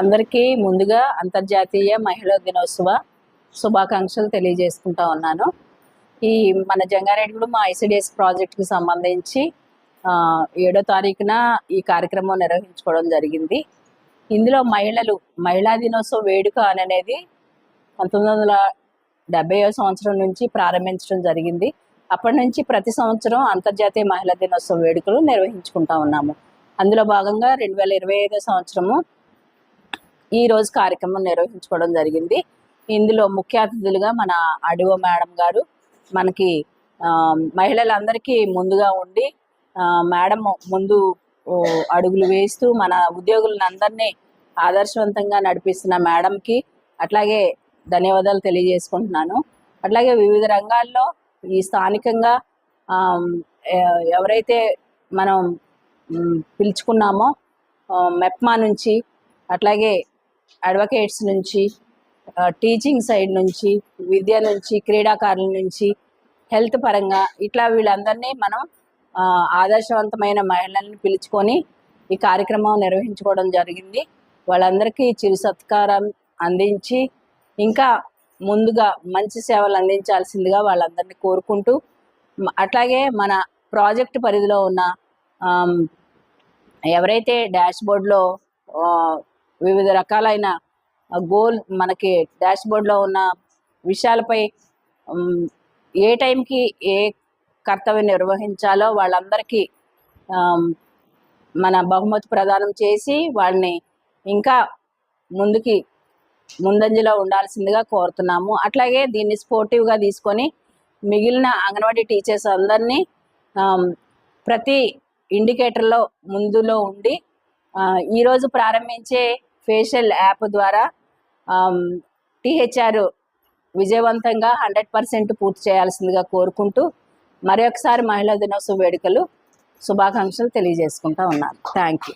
అందరికీ ముందుగా అంతర్జాతీయ మహిళా దినోత్సవ శుభాకాంక్షలు తెలియజేసుకుంటా ఉన్నాను. ఈ మన జంగారెడ్డిగూడెం ఐసిడిఎస్ ప్రాజెక్ట్కి సంబంధించి ఏడో తారీఖున ఈ కార్యక్రమం నిర్వహించుకోవడం జరిగింది. ఇందులో మహిళలు మహిళా దినోత్సవ వేడుక అనేది పంతొమ్మిది వందల డెబ్బై సంవత్సరం నుంచి ప్రారంభించడం జరిగింది. అప్పటి నుంచి ప్రతి సంవత్సరం అంతర్జాతీయ మహిళా దినోత్సవ వేడుకలు నిర్వహించుకుంటా ఉన్నాము. అందులో భాగంగా రెండు వేల ఇరవై ఐదో సంవత్సరము ఈ రోజు కార్యక్రమం నిర్వహించుకోవడం జరిగింది. ఇందులో ముఖ్య అతిథులుగా మన అడివో మేడం గారు మనకి మహిళలందరికీ ముందుగా ఉండి మేడం ముందు అడుగులు వేస్తూ మన ఉద్యోగులను అందరినీ ఆదర్శవంతంగా నడిపిస్తున్న మేడంకి అట్లాగే ధన్యవాదాలు తెలియజేసుకుంటున్నాను. అట్లాగే వివిధ రంగాల్లో ఈ స్థానికంగా ఎవరైతే మనం పిలుచుకున్నామో మెప్మా నుంచి అట్లాగే అడ్వకేట్స్ నుంచి టీచింగ్ సైడ్ నుంచి విద్య నుంచి క్రీడాకారుల నుంచి హెల్త్ పరంగా ఇట్లా వీళ్ళందరినీ మనం ఆదర్శవంతమైన మహిళల్ని పిలుచుకొని ఈ కార్యక్రమం నిర్వహించుకోవడం జరిగింది. వాళ్ళందరికీ చిరు సత్కారం అందించి ఇంకా ముందుగా మంచి సేవలు అందించాల్సిందిగా వాళ్ళందరినీ కోరుకుంటూ అట్లాగే మన ప్రాజెక్ట్ పరిధిలో ఉన్న ఎవరైతే డాష్ బోర్డ్లో వివిధ రకాలైన గోల్ మనకి డాష్ బోర్డ్లో ఉన్న విషయాలపై ఏ టైంకి ఏ కర్తవ్యం నిర్వహించాలో వాళ్ళందరికీ మన బహుమతి ప్రదానం చేసి వాళ్ళని ఇంకా ముందుకి ముందంజలో ఉండాల్సిందిగా కోరుతున్నాము. అట్లాగే దీన్ని స్పోర్టివ్గా తీసుకొని మిగిలిన అంగన్వాడీ టీచర్స్ అందరినీ ప్రతి ఇండికేటర్లో ముందులో ఉండి ఈరోజు ప్రారంభించే ఫేషియల్ యాప్ ద్వారా టీహెచ్ఆర్ విజయవంతంగా హండ్రెడ్ పర్సెంట్ పూర్తి చేయాల్సిందిగా కోరుకుంటూ మరొకసారి మహిళా దినోత్సవ వేడుకలు శుభాకాంక్షలు తెలియజేసుకుంటా ఉన్నాను. Thank you.